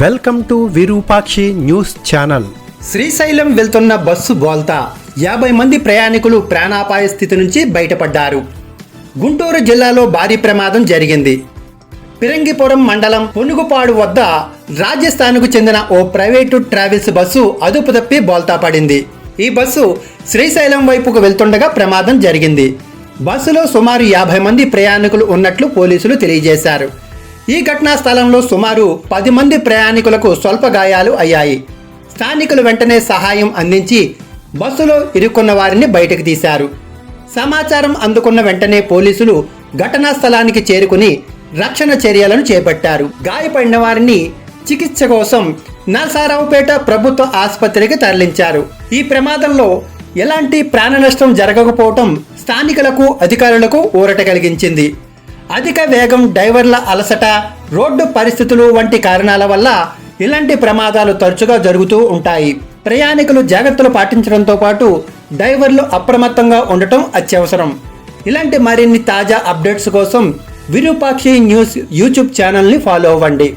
Welcome to Virupakshi news channel. Srisailam వెళ్తున్న bus బోల్తా. యాభై మంది ప్రయాణికులు ప్రాణాపాయ స్థితి నుంచి బయటపడ్డారు. గుంటూరు జిల్లాలో భారీ ప్రమాదం జరిగింది. పిరంగిపురం మండలం పునుగుపాడు వద్ద రాజస్థాన్కు చెందిన ఓ ప్రైవేటు ట్రావెల్స్ బస్సు అదుపు తప్పి బోల్తా పడింది. ఈ బస్సు శ్రీశైలం వైపుకు వెళ్తుండగా ప్రమాదం జరిగింది. బస్సులో సుమారు యాభై మంది ప్రయాణికులు ఉన్నట్లు పోలీసులు తెలియజేశారు. ఈ ఘటనా స్థలంలో సుమారు పది మంది ప్రయాణికులకు స్వల్ప గాయాలు అయ్యాయి. స్థానికులు వెంటనే సహాయం అందించి బస్సులో ఇరుక్కున్న వారిని బయటకు తీశారు. సమాచారం అందుకున్న వెంటనే పోలీసులు ఘటనా స్థలానికి చేరుకుని రక్షణ చర్యలను చేపట్టారు. గాయపడిన వారిని చికిత్స కోసం నరసారావుపేట ప్రభుత్వ ఆసుపత్రికి తరలించారు. ఈ ప్రమాదంలో ఎలాంటి ప్రాణ నష్టం జరగకపోవటం స్థానికులకు అధికారులకు ఊరట కలిగించింది. అధిక వేగం డ్రైవర్ల అలసట రోడ్డు పరిస్థితులు వంటి కారణాల వల్ల ఇలాంటి ప్రమాదాలు తరచుగా జరుగుతూ ఉంటాయి. ప్రయాణికులు జాగ్రత్తలు పాటించడంతో పాటు డ్రైవర్లు అప్రమత్తంగా ఉండటం అత్యవసరం. ఇలాంటి మరిన్ని తాజా అప్డేట్స్ కోసం విరూపాక్షి న్యూస్ యూట్యూబ్ ఛానల్ని ఫాలో అవ్వండి.